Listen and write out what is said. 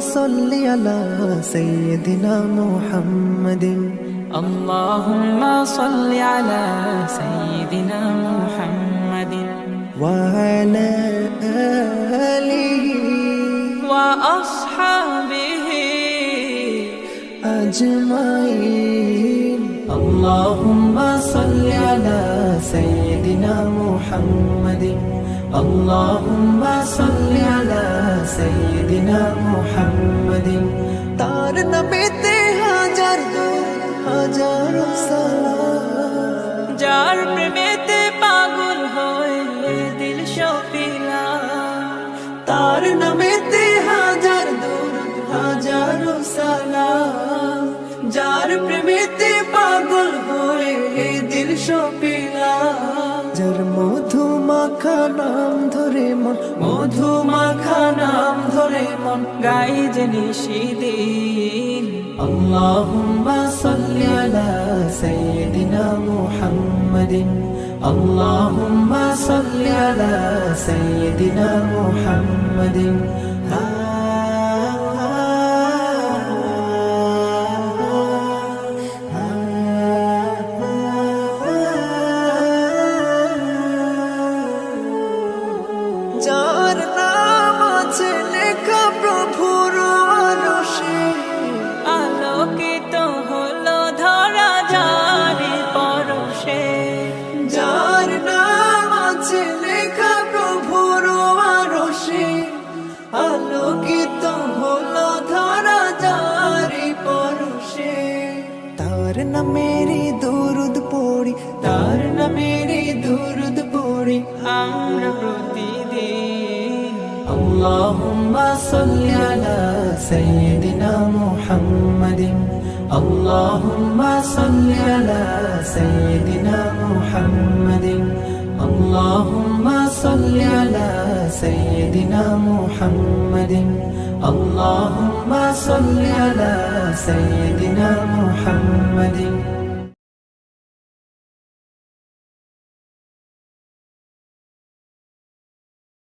صل على سيدنا محمد. اللهم صل على سيدنا محمد. وعلى آله وأصحابه. أجمعين. اللهم صل على سيدنا محمد. اللهم صل على سيدنا محمد তার নামেতে হাজার দরুদ, হাজার সালাম যার প্রেমেতে পাগল হয়ে দিল সপিলা তার নামেতে হাজার দরুদ, হাজার সালাম যার প্রেমেতে পাগল হয়ে দিল সপিলা যার মধু মাখা নাম ধরে মন মধু মাখা নাম ধরে মন, গাই যে নিশিদিন। আল্লাহুম্মা সাল্লি আলা সাইয়্যিদিনা মুহাম্মাদিন। আল্লাহুম্মা সাল্লি আলা সাইয়্যিদিনা মুহাম্মাদিন। নামেরই দুরুদ পড়ি তার নামেরই দুরুদ পড়ি আমরা প্রতিদিন اللهم صل على سيدنا محمد اللهم صل على سيدنا محمد اللهم صل على سيدنا محمد اللهم صل على سيدنا محمد